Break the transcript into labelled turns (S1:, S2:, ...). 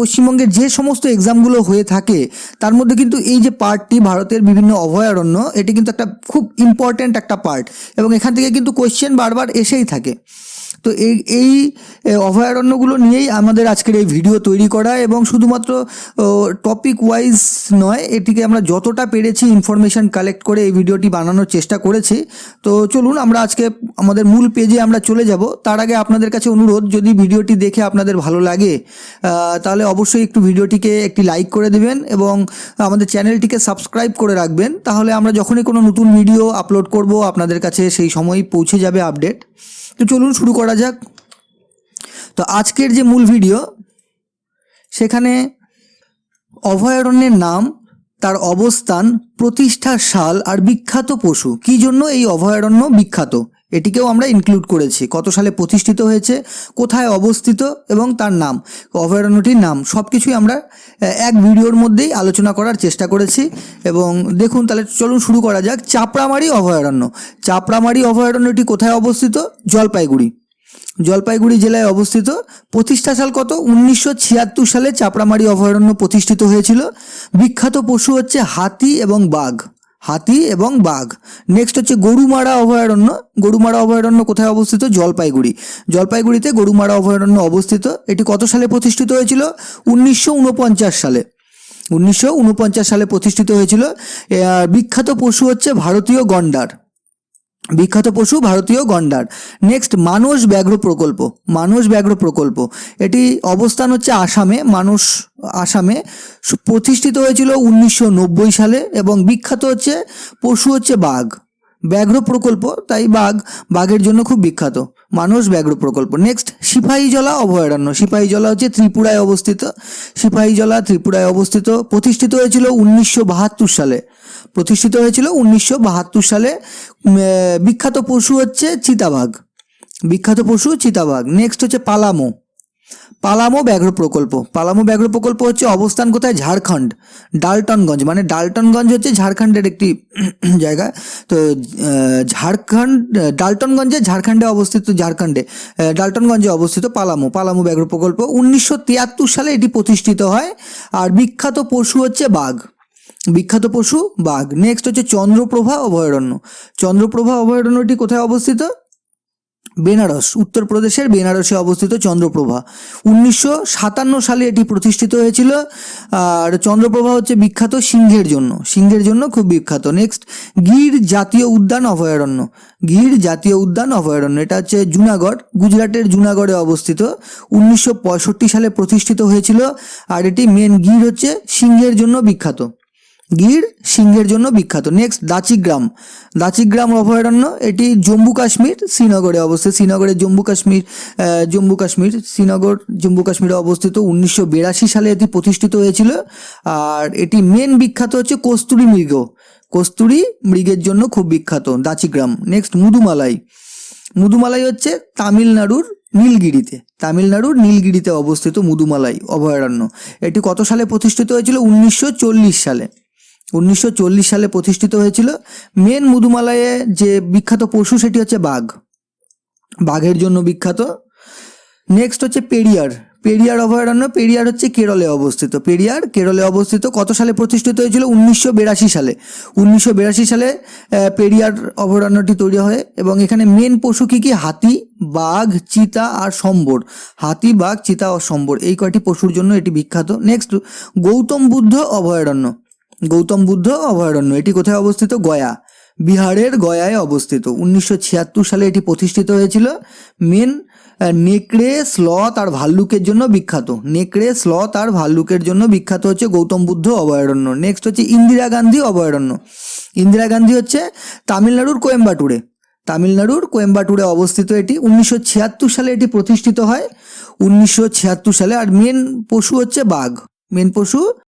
S1: পশ্চিমবঙ্গের যে সমস্ত এক্সামগুলো হয়ে থাকে, তার মধ্যে কিন্তু এই যে পার্টটি ভারতের বিভিন্ন অভয়ারণ্য, এটি কিন্তু একটা খুব ইম্পর্ট্যান্ট একটা পার্ট এবং এখান থেকে কিন্তু কোয়েশ্চেন বারবার এসেই থাকে। তো এই এই অভয়ারণ্যগুলো নিয়েই আমাদের আজকের এই ভিডিও তৈরি করা এবং শুধুমাত্র টপিক ওয়াইজ নয়, এটিকে আমরা যতটা পেরেছি ইনফরমেশন কালেক্ট করে এই ভিডিওটি বানানোর চেষ্টা করেছি। তো চলুন আমরা আজকে আমাদের মূল পেজে আমরা চলে যাব। তার আগে আপনাদের কাছে অনুরোধ, যদি ভিডিওটি দেখে আপনাদের ভালো লাগে তাহলে অবশ্যই একটু ভিডিওটিকে একটি লাইক করে দেবেন এবং আমাদের চ্যানেলটিকে সাবস্ক্রাইব করে রাখবেন। তাহলে আমরা যখনই কোনো নতুন ভিডিও আপলোড করব, আপনাদের কাছে সেই সময়ই পৌঁছে যাবে আপডেট তো চলুন শুরু করা যাক। তো আজকের যে মূল ভিডিও, সেখানে অভয়ারণ্যের নাম, তার অবস্থান প্রতিষ্ঠার সাল আর বিখ্যাত পশু। কি জন্য এই অভয়ারণ্য বিখ্যাত? এটিকেও আমরা ইনক্লুড করেছি। কত সালে প্রতিষ্ঠিত হয়েছে, কোথায় অবস্থিত এবং তার নাম, অভয়ারণ্যটির নাম সব কিছুই আমরা এক ভিডিওর মধ্যেই আলোচনা করার চেষ্টা করেছি। এবং দেখুন, তাহলে চলুন শুরু করা যাক। চাপড়ামারি অভয়ারণ্য। চাপড়ামারি অভয়ারণ্যটি কোথায় অবস্থিত? জলপাইগুড়ি। জলপাইগুড়ি জেলায় অবস্থিত। প্রতিষ্ঠা সাল কত? উনিশশো ছিয়াত্তর সালে চাপড়ামারি অভয়ারণ্য প্রতিষ্ঠিত হয়েছিল। বিখ্যাত পশু হচ্ছে হাতি এবং বাঘ। হাতি এবং বাঘ। নেক্সট হচ্ছে গরুমারা অভয়ারণ্য। গরুমারা অভয়ারণ্য কোথায় অবস্থিত? জলপাইগুড়ি। জলপাইগুড়িতে গরুমারা অভয়ারণ্য অবস্থিত। এটি কত সালে প্রতিষ্ঠিত হয়েছিল? উনিশশো উনপঞ্চাশ সালে। উনিশশো উনপঞ্চাশ সালে প্রতিষ্ঠিত হয়েছিল। বিখ্যাত পশু হচ্ছে ভারতীয় গন্ডার। বিখ্যাত পশু ভারতীয় গন্ডার। নেক্সট মানস ব্যাঘ্র প্রকল্প। মানস ব্যাঘ্র প্রকল্প। এটি অবস্থান হচ্ছে আসামে। মানুষ আসামে প্রতিষ্ঠিত হয়েছিল উনিশশো নব্বই সালে এবং বিখ্যাত হচ্ছে পশু হচ্ছে বাঘ। ব্যাঘ্র প্রকল্প, তাই বাঘ, বাঘের জন্য খুব বিখ্যাত। মানস ব্যাঘ্র প্রকল্প। নেক্সট সিপাহীজলা অভয়ারণ্য। সিপাহীজলা হচ্ছে ত্রিপুরায় অবস্থিত। সিপাহীজলা ত্রিপুরায় অবস্থিত। প্রতিষ্ঠিত হয়েছিল উনিশশো বাহাত্তর সালে। প্রতিষ্ঠিত হয়েছিল উনিশশো বাহাত্তর সালে বিখ্যাত পশু হচ্ছে চিতাবাঘ। বিখ্যাত পশু চিতাবাঘ। নেক্সট হচ্ছে পালামো। পালামো ব্যাঘ্র প্রকল্প। পালামো ব্যাঘ্র প্রকল্প হচ্ছে অবস্থান কোথায়? ঝাড়খণ্ড। ডালটনগঞ্জ। মানে ডালটনগঞ্জ হচ্ছে ঝাড়খণ্ডের একটি জায়গা। তো ঝাড়খণ্ড, ডালটনগঞ্জে ঝাড়খণ্ডে অবস্থিত ঝাড়খণ্ডে ডালটনগঞ্জে অবস্থিত পালামো। পালামো ব্যাঘ্র প্রকল্প। উনিশশো তিয়াত্তর সালে এটি প্রতিষ্ঠিত হয়। আর বিখ্যাত পশু হচ্ছে বাঘ। বিখ্যাত পশু বাঘ। নেক্সট হচ্ছে চন্দ্রপ্রভা অভয়ারণ্য। চন্দ্রপ্রভা অভয়ারণ্যটি কোথায় অবস্থিত? বেনারস, উত্তরপ্রদেশের বেনারসে অবস্থিত চন্দ্রপ্রভা। উনিশশো সাতান্ন সালে এটি প্রতিষ্ঠিত হয়েছিল। আর চন্দ্রপ্রভা হচ্ছে বিখ্যাত সিংহের জন্য। সিংহের জন্য খুব বিখ্যাত। নেক্সট গির জাতীয় উদ্যান অভয়ারণ্য। গির জাতীয় উদ্যান অভয়ারণ্য। এটা হচ্ছে জুনাগড়, গুজরাটের জুনাগড়ে অবস্থিত। উনিশশো পঁয়ষট্টি সালে প্রতিষ্ঠিত হয়েছিল। আর এটি মেন গির হচ্ছে সিংহের জন্য বিখ্যাত। গির সিংহের জন্য বিখ্যাত। নেক্সট দাচিগ্রাম। দাচিগ্রাম অভয়ারণ্য, এটি জম্মু কাশ্মীর শ্রীনগরে অবস্থিত। শ্রীনগরের জম্মু কাশ্মীর জম্মু কাশ্মীর, শ্রীনগর, জম্মু কাশ্মীরে অবস্থিত উনিশশো বিরাশি সালে এটি প্রতিষ্ঠিত হয়েছিল। আর এটি মেন বিখ্যাত হচ্ছে কস্তুরি মৃগ। কস্তুরি মৃগের জন্য খুব বিখ্যাত দাচিগ্রাম। নেক্সট মুদুমালাই মুদুমালাই হচ্ছে তামিলনাড়ুর নীলগিরিতে। তামিলনাড়ুর নীলগিরিতে অবস্থিত মুদুমালাই অভয়ারণ্য। এটি কত সালে প্রতিষ্ঠিত হয়েছিল? উনিশশো চল্লিশ সালে। উনিশশো চল্লিশ সালে প্রতিষ্ঠিত হয়েছিল মেন মুদুমালায়ে যে বিখ্যাত পশু, সেটি হচ্ছে বাঘ। বাঘের জন্য বিখ্যাত। নেক্সট হচ্ছে পেরিয়ার। পেরিয়ার অভয়ারণ্য, পেরিয়ার হচ্ছে কেরলে অবস্থিত। পেরিয়ার কেরলে অবস্থিত কত সালে প্রতিষ্ঠিত হয়েছিল? উনিশশো বিরাশি সালে। উনিশশো বিরাশি সালে পেরিয়ার অভয়ারণ্যটি তৈরি হয় এবং এখানে মেন পশু কী কী? হাতি, বাঘ, চিতা আর সম্বর। হাতি, বাঘ, চিতা ও সম্বর, এই কয়টি পশুর জন্য এটি বিখ্যাত। নেক্সট গৌতম বুদ্ধ অভয়ারণ্য। গৌতম বুদ্ধ অভয়ারণ্য। এটি কোথায় অবস্থিত? গয়া। বিহারের গয়ায় অবস্থিত। উনিশশো ছিয়াত্তর সালে এটি প্রতিষ্ঠিত হয়েছিল। মেন নেকড়ে, স্লথ আর ভাল্লুকের জন্য বিখ্যাত। নেকড়ে, স্লথ আর ভাল্লুকের জন্য বিখ্যাত হচ্ছে গৌতম বুদ্ধ অভয়ারণ্য। নেক্সট হচ্ছে ইন্দিরা গান্ধী অভয়ারণ্য। ইন্দিরা গান্ধী হচ্ছে তামিলনাড়ুর কোয়েম্বাটুরে। তামিলনাড়ুর কোয়েম্বাটুরে অবস্থিত এটি। উনিশশো ছিয়াত্তর সালে এটি প্রতিষ্ঠিত হয়। উনিশশো ছিয়াত্তর সালে আর মেন পশু হচ্ছে বাঘ। মেন পশু